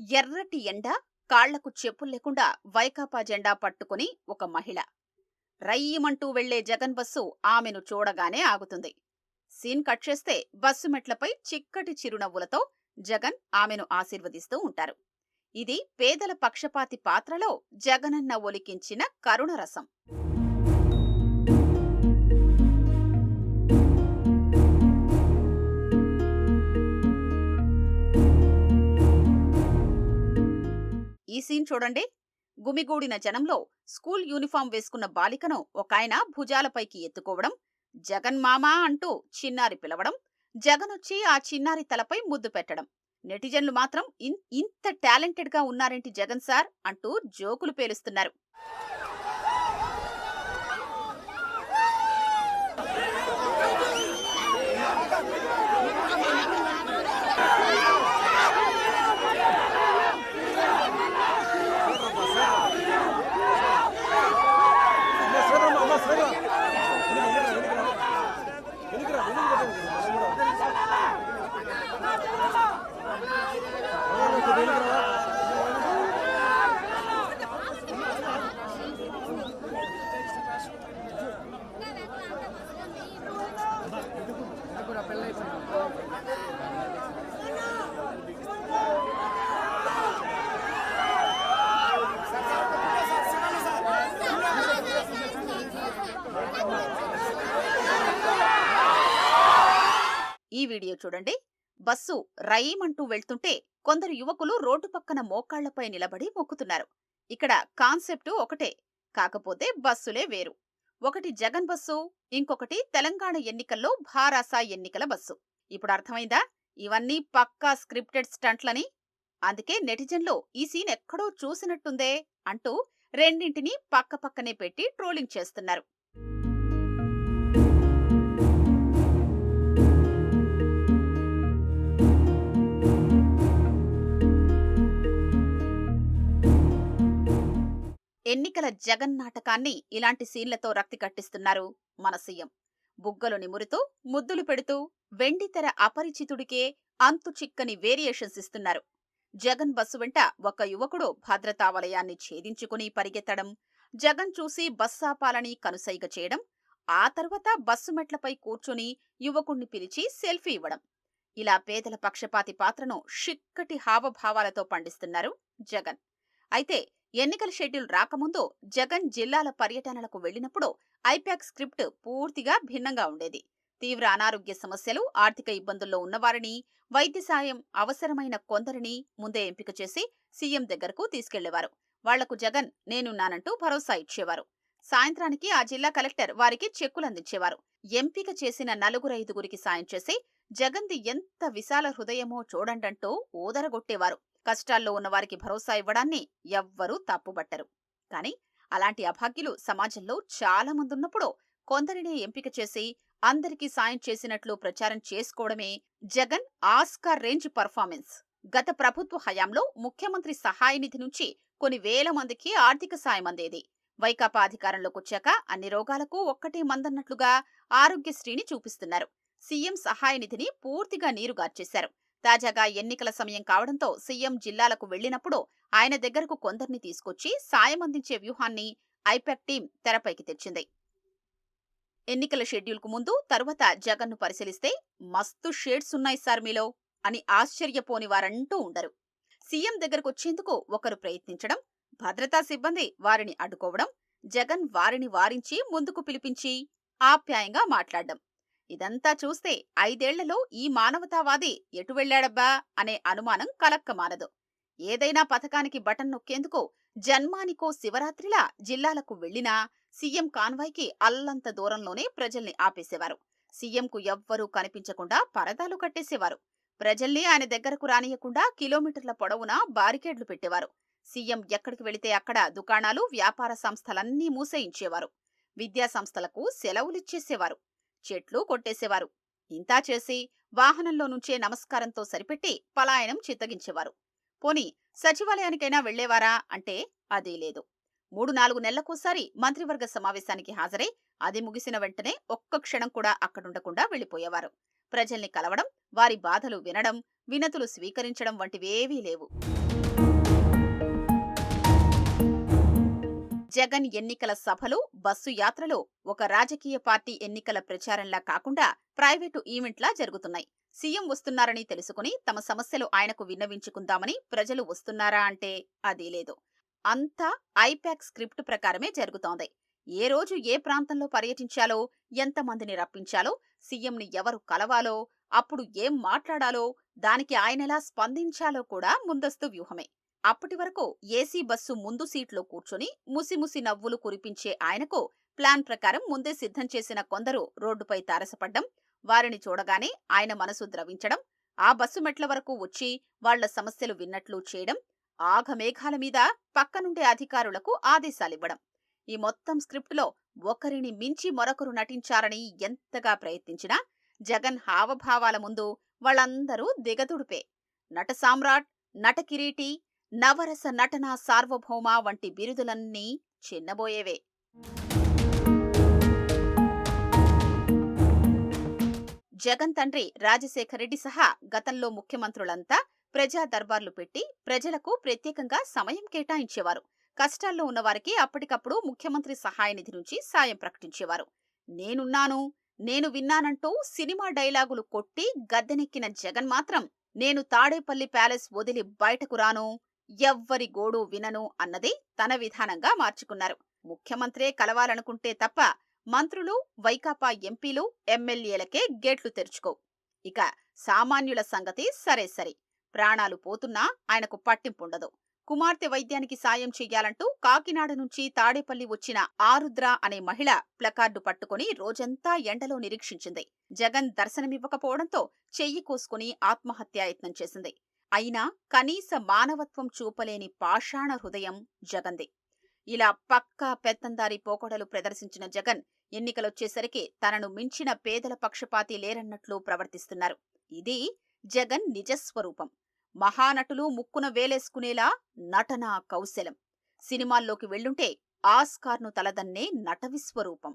ఎర్రటి ఎండ కాళ్ళకు చెప్పులు లేకుండా వైకాపా జెండా పట్టుకుని ఒక మహిళ. రయ్యమంటూ వెళ్ళే జగన్ బస్సు ఆమెను చూడగానే ఆగుతుంది. సీన్ కట్ చేస్తే బస్సు మెట్లపై చిక్కటి చిరునవ్వులతో జగన్ ఆమెను ఆశీర్వదిస్తూ ఉంటారు. ఇది పేదల పక్షపాతి పాత్రలో జగనన్న ఒలికించిన కరుణరసం ఈ సీన్ చూడండి. గుమిగూడిన జనంలో స్కూల్ యూనిఫామ్ వేసుకున్న బాలికను ఒకాయన భుజాలపైకి ఎత్తుకోవడం జగన్ మామా అంటూ చిన్నారి పిలవడం జగనొచ్చి ఆ చిన్నారి తలపై ముద్దు పెట్టడం. నెటిజన్లు మాత్రం ఇంత టాలెంటెడ్గా ఉన్నారేంటి జగన్ సార్? అంటూ జోకులు పేలుస్తున్నారు. ఈ వీడియో చూడండి. బస్సు రయీమంటూ వెళ్తుంటే కొందరు యువకులు రోడ్డు పక్కన మోకాళ్ళపై నిలబడి మొక్కుతున్నారు. ఇక్కడ కాన్సెప్టు ఒకటే కాకపోతే బస్సులే వేరు. ఒకటి జగన్ బస్సు ఇంకొకటి తెలంగాణ ఎన్నికల్లో భారాసా ఎన్నికల బస్సు. ఇప్పుడు అర్థమైందా? ఇవన్నీ పక్కా స్క్రిప్టెడ్ స్టంట్లని. అందుకే నెటిజన్లు ఈ సీన్ ఎక్కడో చూసినట్టుందే అంటూ రెండింటినీ పక్క పక్కనే పెట్టి ట్రోలింగ్ చేస్తున్నారు. ఎన్నికల జగన్ నాటకాన్ని ఇలాంటి సీన్లతో రక్తి కట్టిస్తున్నారు మన సీఎం. బుగ్గలు నిమురుతూ ముద్దులు పెడుతూ వెండితెర అపరిచితుడికే అంతు చిక్కని వేరియేషన్స్ ఇస్తున్నారు. జగన్ బస్సు వెంట ఒక యువకుడు భద్రతా వలయాన్ని ఛేదించుకుని పరిగెత్తడం జగన్ చూసి బస్సాపాలని కనుసైగ చేయడం ఆ తర్వాత బస్సు మెట్లపై కూర్చుని యువకుణ్ణి పిలిచి సెల్ఫీ ఇవ్వడం. ఇలా పేదల పక్షపాతి పాత్రను షిక్కటి హావభావాలతో పండిస్తున్నారు జగన్. అయితే ఎన్నికల షెడ్యూల్ రాకముందు జగన్ జిల్లాల పర్యటనలకు వెళ్ళినప్పుడు ఐపాక్ స్క్రిప్ట్ పూర్తిగా భిన్నంగా ఉండేది. తీవ్ర అనారోగ్య సమస్యలు ఆర్థిక ఇబ్బందుల్లో ఉన్నవారిని వైద్య సాయం అవసరమైన కొందరిని ముందే ఎంపిక చేసి సీఎం దగ్గరకు తీసుకెళ్ళేవారు. వాళ్ళకు జగన్ నేనున్నానంటూ భరోసా ఇచ్చేవారు. సాయంత్రానికి ఆ జిల్లా కలెక్టర్ వారికి చెక్కులు అందించేవారు ఎంపిక చేసిన నలుగురైదుగురికి సాయం చేసి జగన్ది ఎంత విశాల హృదయమో చూడండంటూ ఊదరగొట్టేవారు. కష్టాల్లో ఉన్నవారికి భరోసా ఇవ్వడాన్ని ఎవ్వరూ తప్పుబట్టరు కాని అలాంటి అభాగ్యులు సమాజంలో చాలా మంది ఉన్నప్పుడు కొందరినే ఎంపిక చేసి అందరికీ సాయం చేసినట్లు ప్రచారం చేసుకోవడమే జగన్ ఆస్కార్ రేంజ్ పర్ఫార్మెన్స్. గత ప్రభుత్వ హయాంలో ముఖ్యమంత్రి సహాయ నిధి నుంచి కొన్ని వేల మందికి ఆర్థిక సాయం అందేది. వైకాపా అధికారంలోకి వచ్చాక అన్ని రోగాలకు ఒక్కటే మందన్నట్లుగా ఆరోగ్యశ్రీని చూపిస్తున్నారు. సీఎం సహాయ నిధిని పూర్తిగా నీరుగార్చేశారు. తాజాగా ఎన్నికల సమయం కావడంతో సీఎం జిల్లాలకు వెళ్ళినప్పుడు ఆయన దగ్గరకు కొందరిని తీసుకొచ్చి సాయం అందించే వ్యూహాన్ని ఐపాక్ టీం తెరపైకి తెచ్చింది. ఎన్నికల షెడ్యూల్కు ముందు తరువాత జగన్ను పరిశీలిస్తే మస్తు షేడ్స్ ఉన్నాయి సార్ మీలో అని ఆశ్చర్యపోని వారంటూ ఉండరు. సీఎం దగ్గరకొచ్చేందుకు ఒకరు ప్రయత్నించడం భద్రతా సిబ్బంది వారిని అడ్డుకోవడం జగన్ వారిని వారించి ముందుకు పిలిపించి ఆప్యాయంగా మాట్లాడడం. ఇదంతా చూస్తే ఐదేళ్ళలో ఈ మానవతావాది ఎటు వెళ్ళాడబ్బా అనే అనుమానం కలక్కమానదు. ఏదైనా పథకానికి బటన్ నొక్కేందుకు జన్మానికో శివరాత్రిలా జిల్లాలకు వెళ్ళినా సీఎం కాన్వాయ్కి అల్లంత దూరంలోనే ప్రజల్ని ఆపేసేవారు. సీఎంకు ఎవ్వరూ కనిపించకుండా పరదాలు కట్టేసేవారు. ప్రజల్ని ఆయన దగ్గరకు రానియకుండా కిలోమీటర్ల పొడవునా బారికేడ్లు పెట్టేవారు. సీఎం ఎక్కడికి వెళితే అక్కడ దుకాణాలు వ్యాపార సంస్థలన్నీ మూసేయించేవారు. విద్యా సంస్థలకు సెలవులిచ్చేసేవారు. చెట్లు కొట్టేసేవారు. ఇంతా చేసి వాహనంలో నుంచే నమస్కారంతో సరిపెట్టి పలాయనం చిత్తగించేవారు. పోని సచివాలయానికైనా వెళ్ళేవారా అంటే అదీ లేదు. మూడు నాలుగు నెలలకోసారి మంత్రివర్గ సమావేశానికి హాజరై అది ముగిసిన వెంటనే ఒక్క క్షణం కూడా అక్కడుండకుండా వెళ్ళిపోయేవారు ప్రజల్ని కలవడం వారి బాధలు వినడం వినతులు స్వీకరించడం వంటివేవీ లేవు. జగన్ ఎన్నికల సభలు బస్సు యాత్రలు ఒక రాజకీయ పార్టీ ఎన్నికల ప్రచారంలా కాకుండా ప్రైవేటు ఈవెంట్లా జరుగుతున్నాయి. సీఎం వస్తున్నారని తెలుసుకుని తమ సమస్యలు ఆయనకు విన్నవించుకుందామని ప్రజలు వస్తున్నారా అంటే అదీ లేదు. అంతా ఐపాక్ స్క్రిప్ట్ ప్రకారమే జరుగుతోంది. ఏ రోజు ఏ ప్రాంతంలో పర్యటించాలో ఎంతమందిని రప్పించాలో సీఎంని ఎవరు కలవాలో అప్పుడు ఏం మాట్లాడాలో దానికి ఆయనెలా స్పందించాలో కూడా ముందస్తు వ్యూహమే. అప్పటి వరకు ఏసీ బస్సు ముందు సీట్లో కూర్చొని ముసిముసి నవ్వులు కురిపించే ఆయనకు ప్లాన్ ప్రకారం ముందే సిద్ధం చేసిన కొందరు రోడ్డుపై తారసపడ్డం వారిని చూడగానే ఆయన మనసు ద్రవించడం ఆ బస్సు మెట్ల వరకు వచ్చి వాళ్ళ సమస్యలు విన్నట్లు చేయడం ఆఘమేఘాల మీద పక్కనుండే అధికారులకు ఆదేశాలివ్వడం. ఈ మొత్తం స్క్రిప్టులో ఒకరిని మించి మరొకరు నటించారని ఎంతగా ప్రయత్నించినా జగన్ హావభావాల ముందు వాళ్ళందరూ దిగదుడిపే. నట సామ్రాట్ నట కిరీటి నవరస నటన సార్వభౌమ వంటి బిరుదులన్నీ చిన్నబోయేవే. జగన్ తండ్రి రాజశేఖర రెడ్డి సహా గతంలో ముఖ్యమంత్రులంతా ప్రజా దర్బార్లు పెట్టి ప్రజలకు ప్రత్యేకంగా సమయం కేటాయించేవారు. కష్టాల్లో ఉన్నవారికి అప్పటికప్పుడు ముఖ్యమంత్రి సహాయ నిధి నుంచి సాయం ప్రకటించేవారు. నేనున్నాను నేను విన్నానంటూ సినిమా డైలాగులు కొట్టి గద్దెనెక్కిన జగన్ మాత్రం నేను తాడేపల్లి ప్యాలెస్ వదిలి బయటకు రాను ఎవ్వరి గోడు వినను అన్నది తన విధానంగా మార్చుకున్నారు. ముఖ్యమంత్రే కలవాలనుకుంటే తప్ప మంత్రులు వైకాపా ఎంపీలు ఎమ్మెల్యేలకే గేట్లు తెరుచుకో. ఇక సామాన్యుల సంగతి సరే సరి. ప్రాణాలు పోతున్నా ఆయనకు పట్టింపుండదు. కుమార్తె వైద్యానికి సాయం చెయ్యాలంటూ కాకినాడ నుంచి తాడేపల్లి వచ్చిన ఆరుద్ర అనే మహిళ ప్లకార్డు పట్టుకుని రోజంతా ఎండలో నిరీక్షించింది. జగన్ దర్శనమివ్వకపోవడంతో చెయ్యి కోసుకుని ఆత్మహత్యాయత్నం చేసింది. అయినా కనీస మానవత్వం చూపలేని పాషాణ హృదయం జగంది. ఇలా పక్కా పెత్తందారి పోకడలు ప్రదర్శించిన జగన్ ఎన్నికలొచ్చేసరికి తనను మించిన పేదల పక్షపాతి లేరన్నట్లు ప్రవర్తిస్తున్నారు. ఇది జగన్ నిజస్వరూపం. మహానటులు ముక్కున వేలేసుకునేలా నటనా కౌశలం. సినిమాల్లోకి వెళ్ళుంటే ఆస్కార్ను తలదన్నే నట విశ్వరూపం